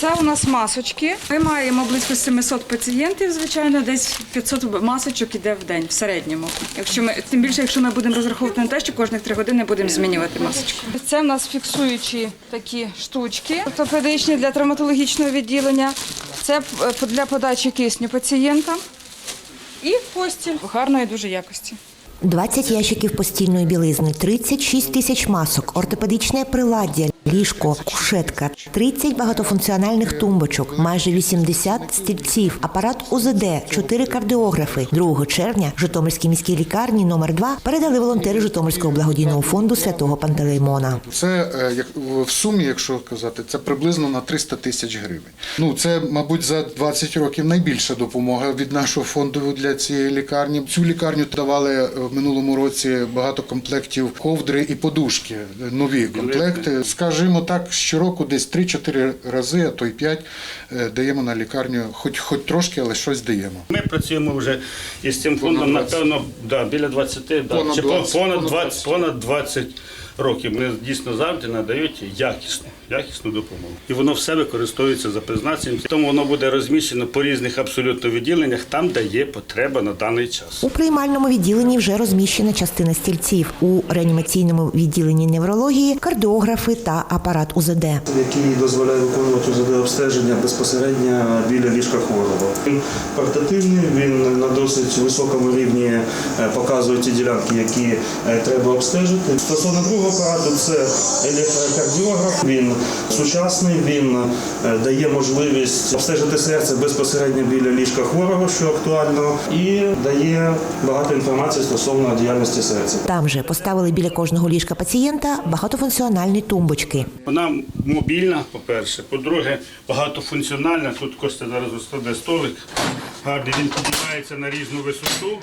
Це у нас масочки. Ми маємо близько 700 пацієнтів, звичайно, десь 500 масочок іде в день в середньому. Якщо ми тим більше, якщо ми будемо розраховувати на те, що кожних три години будемо змінювати масочку. Це в нас фіксуючі такі штучки ортопедичні для травматологічного відділення. Це е, для подачі кисню пацієнтам і постіль гарної дуже якості. 20 ящиків постільної білизни, 36 тисяч масок, ортопедичне приладдя, ліжко, кушетка, 30 багатофункціональних тумбочок, майже 80 стільців, апарат УЗД, 4 кардіографи. 2 червня Житомирській міській лікарні номер 2 передали волонтери Житомирського благодійного фонду святого Пантелеймона. Це е, як в сумі, якщо казати, це приблизно на 300 тисяч гривень. Ну це, мабуть, за 20 років найбільша допомога від нашого фонду для цієї лікарні. Цю лікарню давали е, в минулому році багато комплектів ковдри і подушки. Нові комплекти. Скажімо так, щороку десь 3-4 рази, а то й 5, е, даємо на лікарню, хоч хоч трошки, але щось даємо. Ми працюємо вже із цим фондом, напевно, да, біля 20, да, Понад чи 20, понад, понад 20, понад 20 років. Ми дійсно завжди надають якісну, якісну допомогу. І воно все використовується за призначенням. Тому воно буде розміщено по різних абсолютно відділеннях, там, де є потреба на даний час. У приймальному відділенні вже розміщена частина стільців. У реанімаційному відділенні неврології кардіографи та апарат УЗД. який дозволяє виконувати УЗД обстеження безпосередньо біля ліжка хворого. Він портативний, він на досить високому рівні е, показує ті ділянки, які е, треба обстежити. Стосовно другого апарату, це електрокардіограф. Він сучасний, він е, дає можливість обстежити серце безпосередньо біля ліжка хворого, що актуально, і дає багато інформації стосовно діяльності серця. Там же поставили біля кожного ліжка пацієнта багатофункціональні тумбочки. Вона мобільна, по-перше. По-друге, багатофункціональна. Тут Костя зараз розкладе столик. Гарний, він піднімається на різну висоту.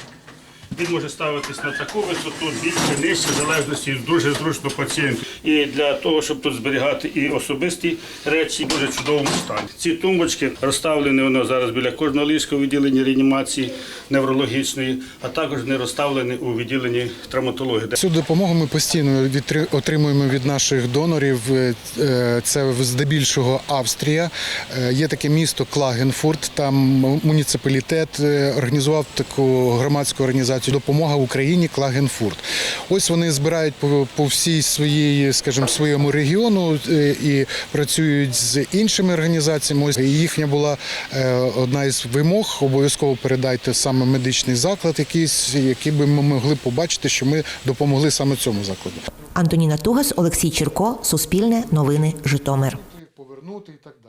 Він може ставитись на таку висоту, більше, нижче, в залежності дуже зручно пацієнту. І для того, щоб тут зберігати і особисті речі, в дуже чудовому стані. Ці тумбочки розставлені воно зараз біля кожного ліжка у відділенні реанімації неврологічної, а також вони розставлені у відділенні травматології. Цю допомогу ми постійно отримуємо від наших донорів. Е, е, Це здебільшого Австрія. Е, Є таке місто Клагенфурт. Там муніципалітет організував таку громадську організацію Допомога Україні Клагенфурт. Ось вони збирають по, по всій своїй, скажімо, своєму регіону е, і працюють з іншими організаціями. Ось їхня була е, одна із вимог. Обов'язково передайте саме медичний заклад, якийсь, який би ми могли побачити, що ми допомогли саме цьому закладу. Антоніна Тугас, Олексій Черко, Суспільне, Новини, Житомир. Повернути і так.